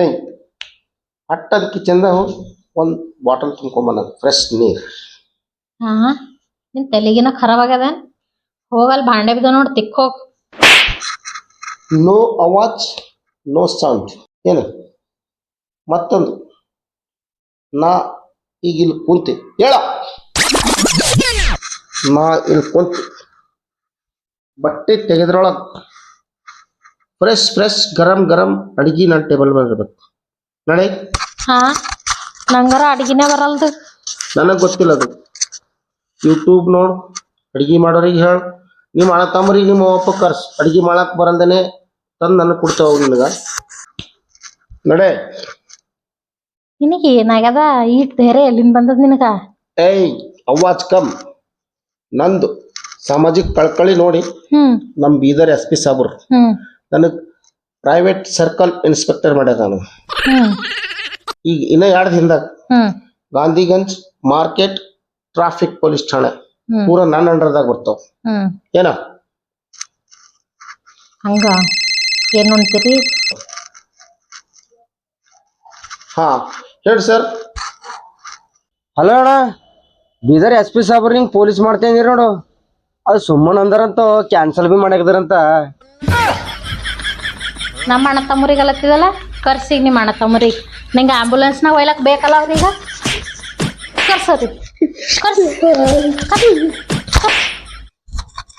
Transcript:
ಏಯ್ ಅಟ್ಟ ಅದಕ್ಕೆ ಚಂದ ಒಂದು ಬಾಟಲ್ ತುಂಬ್ಕೊಂಬನ ಫ್ರೆಶ್ ನೀರು. ಹಾ ನಿನ್ ತಲೆಗಿನ ಖರಾಬ್ ಆಗ್ಯದ ಹೋಗಲ್ ಭಾಂಡೆ ಬಿದ್ದ ನೋಡ್ ತಿಕ್ ಹೋಗ್. ನೋ ಅವಾಜ್ ನೋ ಸೌಂಡ್ ಏನು? ಮತ್ತೊಂದು. ನಾ ಈಗ ಇಲ್ಲಿ ಕುಂತಿ. ಹೇಳ. ನಾ ಇಲ್ಲಿ ಕುಂತಿ. ಬಟ್ಟೆ ತೆಗೆದ್ರೊಳಗೆ ಫ್ರೆಶ್ ಫ್ರೆಶ್ ಗರಂ ಗರಂ ಅಡಿಗೆ ನನ್ನ ಟೇಬಲ್ ಮೇಲೆ ಇರ್ಬೇಕು ನಡೆ ಹಾ ನಂಗರ ಅಡಿಗೆನೇ ಬರಲ್ದು. ನನಗೆ ಗೊತ್ತಿಲ್ಲ ಅದು. ಯೂಟ್ಯೂಬ್ ನೋಡು ಅಡಿಗೆ ಮಾಡೋರಿಗೆ ಹೇಳು. ನಿಮ್ಮ ಅಣ್ಣ ತಮ್ಮರಿಗೆ ನಿಮ್ಮ ಅಪ್ಪ ಕರ್ಸ್ ಅಡಿಗೆ ಮಾಡಕ್ ಬರಲ್ದೇನೆ ತಂದು ನನಗೆ ಕೊಡ್ತಾವ ನಿನಗ. ನಡೆ. ನಿನಗೆ ಏನಾಗ್ಯದ? ಈಟ್ ಬೇರೆ ಎಲ್ಲಿಂದ ಬಂದದ ನಿನಗ? ಏಯ್ ಅವಾಜ್ ಕಮ್. ನಂದು ಸಾಮಾಜಿಕ ಕಳ್ಕಳಿ ನೋಡಿ. ಹ್ಮ್. ನಮ್ಮ ಬೀದರ್ ಎಸ್ ಪಿ ಸಾಬ್ರು. ಹ್ಮ್. ನನಗೆ ಪ್ರೈವೇಟ್ ಸರ್ಕಲ್ ಇನ್ಸ್ಪೆಕ್ಟರ್ ಮಾಡ್ಯಾರ ನಾನು. ಹ್ಮ್. ಈಗ ಇನ್ನ ಎರಡು ದಿನದಾಗ ಹ್ಮ್. ಗಾಂಧಿಗಂಜ್ ಮಾರ್ಕೆಟ್ ಟ್ರಾಫಿಕ್ ಪೊಲೀಸ್ ಠಾಣೆ. ಪೂರ ನನ್ನ ಅಂಡರ್ದಾಗ ಬರ್ತಾವ. ಹ್ಮ್. ಏನ? ಹಂಗ? ಏನಂತೀರಿ ಹಾ ಹೇಳಿ ಸರ್ ಹಲೋ ಅಣ್ಣ ಬೀದರ್ ಎಸ್ ಪಿ ಸಾಬ್ರು ಹಿಂಗೆ ಪೊಲೀಸ್ ಮಾಡ್ತೇನೆ ನೋಡು. ಅದು ಸುಮ್ಮನೆ ಅಂದರಂತ ಕ್ಯಾನ್ಸಲ್ ಬಿ ಮಾಡಾಕದಾರಂತ ನಮ್ಮ ಅಣ್ಣ ತಮ್ಮರಿಗೆ ಅಲತ್ತಿದಲ್ಲ ಕರ್ಸಿಗೆ ನಿಮ್ಮ ಅಣ್ಣ ತಮ್ಮರಿಗೆ. ನಿಂಗೆ ಆ್ಯಂಬುಲೆನ್ಸ್ನಾಗ ಒಯ್ಲಕ್ ಬೇಕಲ್ಲ ಅವ್ರೀಗ ಕರ್ಸೋರಿ. ಕರ್ಸಿ. ಕರ್ಸಿ.